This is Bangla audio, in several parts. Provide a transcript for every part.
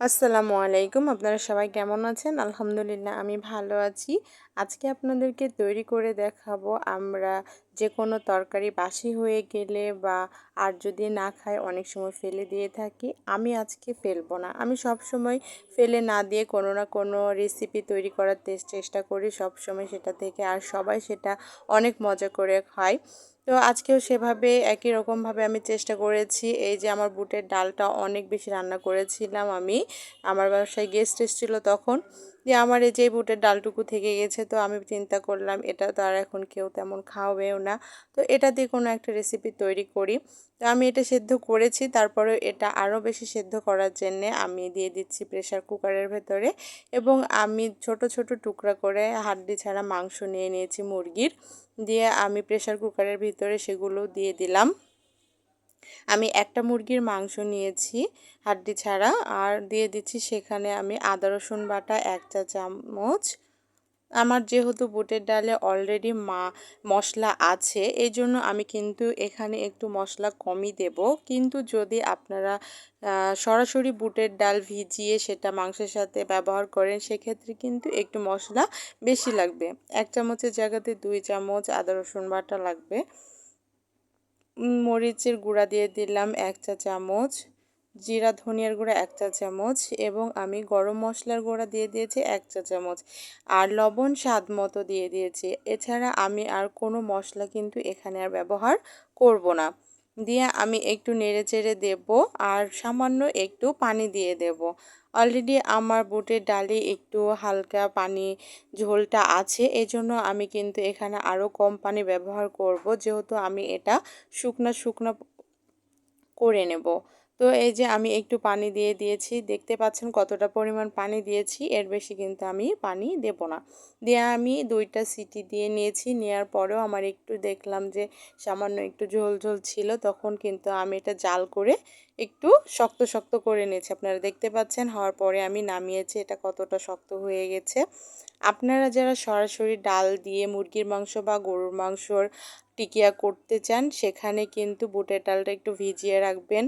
আসসালামু আলাইকুম। আপনারা সবাই কেমন আছেন? আলহামদুলিল্লাহ, আমি ভালো আছি। আজকে আপনাদেরকে তৈরি করে দেখাবো আমরা যে কোনো তরকারি বাসি হয়ে গেলে বা আর যদি না খায় অনেক সময় ফেলে দিয়ে থাকি। আমি আজকে ফেলব না। আমি সব সময় ফেলে না দিয়ে কোনো না কোনো রেসিপি তৈরি করার চেষ্টা করি সব সময় সেটা থেকে। আর সবাই সেটা অনেক মজা করে খায়। তো আজকেও সেভাবে একই রকমভাবে আমি চেষ্টা করেছি। এই যে আমার বুটের ডালটা অনেক বেশি রান্না করেছিলাম আমি। আমার বাসায় গেস্ট এসেছিল তখন যে আমার এই যে বুটের ডালটুকু থেকে গেছে তো আমি চিন্তা করলাম এটা তো আর এখন কেউ তেমন খাওয়াবেও না। তো এটা দিয়ে কোনো একটা রেসিপি তৈরি করি। তো আমি এটা সেদ্ধ করেছি, তারপরে এটা আরও বেশি সেদ্ধ করার জন্যে আমি দিয়ে দিচ্ছি প্রেশার কুকারের ভেতরে এবং আমি ছোট ছোট টুকরা করে হাড্ডি ছাড়া মাংস নিয়ে নিয়েছি মুরগির। দিয়ে আমি প্রেশার কুকারের ভিতরে সেগুলো দিয়ে দিলাম। আমি একটা মুরগির মাংস নিয়েছি হাড্ডি ছাড়া, আর দিয়ে দিচ্ছি সেখানে আমি আদা রসুন বাটা, এক চা চামচ আমার যেহেতু বুটের ডালে অলরেডি মা মশলা আছে এই জন্য আমি কিন্তু এখানে একটু মশলা কমই দেব। কিন্তু যদি আপনারা সরাসরি বুটের ডাল ভিজিয়ে সেটা মাংসের সাথে ব্যবহার করেন, সেক্ষেত্রে কিন্তু একটু মশলা বেশি লাগবে। এক চামচের জায়গাতে দুই চামচ আদা, রসুন বাটা লাগবে। মরিচের গুঁড়া দিয়ে দিলাম এক চা চামচ জিরা, ধনিয়ার গুঁড়া এক চা চামচ এবং আমি গরম মশলার গুঁড়া দিয়ে দিয়েছি এক চা চামচ। আর লবণ স্বাদ মতো দিয়ে দিয়েছি। এছাড়া আমি আর কোনো মশলা কিন্তু এখানে আর ব্যবহার করব না। দিয়ে আমি একটু নেড়ে চেড়ে দেব আর সামান্য একটু পানি দিয়ে দেব। অলরেডি আমার বুটের ডালে একটু হালকা পানি ঝোলটা আছে, এজন্য আমি কিন্তু এখানে আরও কম পানি ব্যবহার করব, যেহেতু আমি এটা শুকনো শুকনো করে নেব। তো এই যে আমি একটু পানি দিয়ে দিয়েছি, দেখতে পাচ্ছেন কতটা পরিমাণ পানি দিয়েছি, এর বেশি কিন্তু আমি পানি দেব না। দিয়ে আমি দুইটা সিটি দিয়ে নিয়েছি নেওয়ার পরেও আমার একটু দেখলাম যে সামান্য একটু ঝোল ঝোল ছিল, তখন কিন্তু আমি এটা জাল করে একটু শক্ত শক্ত করে নিয়েছি। আপনারা দেখতে পাচ্ছেন হওয়ার পরে আমি নামিয়েছি, এটা কতটা শক্ত হয়ে গেছে। আপনারা যারা সরাসরি ডাল দিয়ে মুরগির মাংস বা গরুর মাংসর টিকিয়া করতে চান, সেখানে কিন্তু বুটের ডালটা একটু ভিজিয়ে রাখবেন।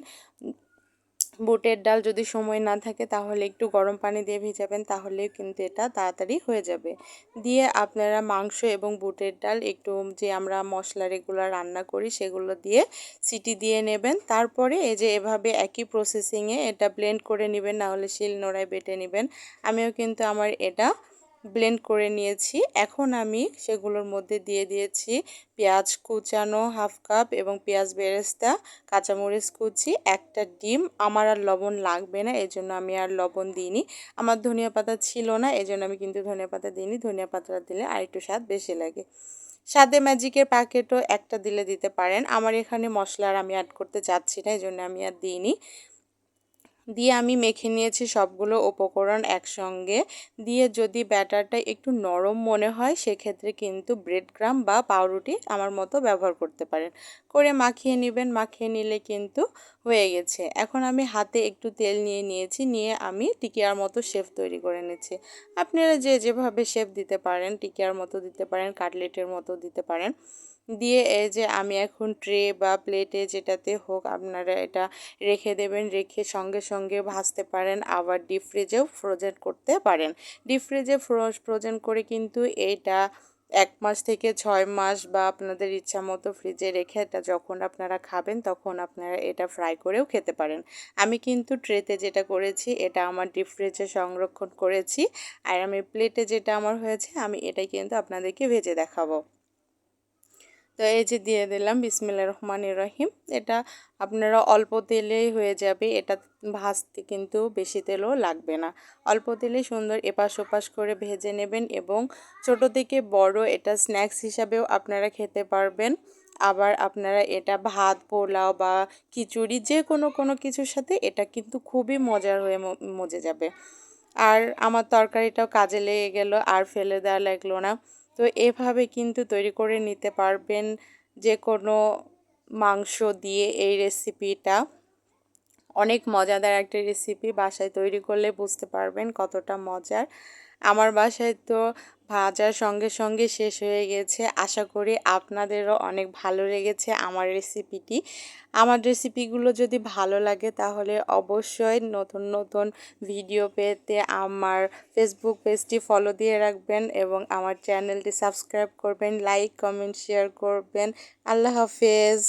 বুটের ডাল যদি সময় না থাকে তাহলে একটু গরম পানি দিয়ে ভিজাবেন, তাহলে কিন্তু এটা তাড়াতাড়ি হয়ে যাবে। দিয়ে আপনারা মাংস এবং বুটের ডাল একটু যে আমরা মশলা রেগুলার রান্না করি সেগুলো দিয়ে সিটি দিয়ে নেবেন। তারপরে এই যে এভাবে একই প্রসেসিংয়ে এটা ব্লেন্ড করে নেবেন, নাহলে শিল নোড়ায় বেটে নেবেন। আমিও কিন্তু আমার এটা ব্লেন্ড করে নিয়েছি। এখন আমি সেগুলোর মধ্যে দিয়ে দিয়েছি পেঁয়াজ কুচানো হাফ কাপ এবং পেঁয়াজ বেরেস্তা, কাঁচামরিচ কুচি, একটা ডিম। আমার আর লবণ লাগবে না এই জন্য আমি আর লবণ দিইনি। আমার ধনিয়া পাতা ছিল না এই জন্য আমি কিন্তু ধনিয়া পাতা দিইনি। ধনিয়া পাতা দিলে আর একটু স্বাদ বেশি লাগে। স্বাদে ম্যাজিকের প্যাকেটও একটা দিলে দিতে পারেন। আমার এখানে মশলার আমি অ্যাড করতে চাচ্ছি না এই জন্য আমি আর দিইনি। দিয়ে আমি মেখে নিয়েছি সবগুলো উপকরণ একসঙ্গে। দিয়ে যদি ব্যাটারটা একটু নরম মনে হয়, সেক্ষেত্রে কিন্তু ব্রেড গ্রাম বা পাউরুটি আমার মতো ব্যবহার করতে পারেন। করে মাখিয়ে নেবেন, মাখিয়ে নিলে কিন্তু হয়ে গেছে। এখন আমি হাতে একটু তেল নিয়ে নিয়েছি, নিয়ে আমি টিকিয়ার মতো শেফ তৈরি করে নিচ্ছি। আপনারা যে যেভাবে শেফ দিতে পারেন, টিকিয়ার মতো দিতে পারেন কাটলেটের মতো দিতে পারেন দিয়ে এই যে আমি এখন ট্রে বা প্লেটে যেটাতে হোক আপনারা এটা রেখে দেবেন, রেখে সঙ্গে সঙ্গে ভাজতে পারেন, আবার ডিপ ফ্রিজেও ফ্রোজেন করতে পারেন। ডিপ ফ্রিজে ফ্রোজেন করে কিন্তু এটা এক মাস থেকে ছয় মাস বা আপনাদের ইচ্ছা মতো ফ্রিজে রেখে এটা যখন আপনারা খাবেন তখন আপনারা এটা ফ্রাই করেও খেতে পারেন। আমি কিন্তু ট্রেতে যেটা করেছি, এটা আমার ডিপ ফ্রিজে সংরক্ষণ করেছি। আর আমি প্লেটে যেটা আমার হয়েছে, আমি এটাই কিন্তু আপনাদেরকে ভেজে দেখাবো। তো এই যে দিয়ে দিলাম বিসমিল্লা রহমান রহিম। এটা আপনারা অল্প তেলেই হয়ে যাবে। এটা ভাজতে কিন্তু বেশি তেলও লাগবে না। অল্প তেলে সুন্দর এপাশ ওপাশ করে ভেজে নেবেন এবং ছোট থেকে বড় এটা স্ন্যাক্স হিসাবেও আপনারা খেতে পারবেন। আবার আপনারা এটা ভাত, পোলাও বা খিচুড়ি যে কোনো কোনো কিছুর সাথে এটা কিন্তু খুবই মজার হয়ে মজে যাবে। আর আমার তরকারিটাও কাজে লেগে গেল, আর ফেলে দেওয়া লাগল না। তো এভাবে কিন্তু তৈরি করে নিতে পারবেন যে কোনো মাংস দিয়ে এই রেসিপিটা। অনেক মজাদার একটা রেসিপি বাসায় তৈরি করলে বুঝতে পারবেন কতটা মজার। আমার বাসায় তো ভাজার সঙ্গে সঙ্গে শেষ হয়ে গেছে। আশা করি আপনাদেরও অনেক ভালো লেগেছে আমার রেসিপিটি আমার রেসিপিগুলো যদি ভালো লাগে তাহলে অবশ্যই নতুন নতুন ভিডিও পেতে আমার ফেসবুক পেজটি ফলো দিয়ে রাখবেন এবং আমার চ্যানেলটি সাবস্ক্রাইব করবেন লাইক কমেন্ট শেয়ার করবেন। আল্লাহ হাফেজ।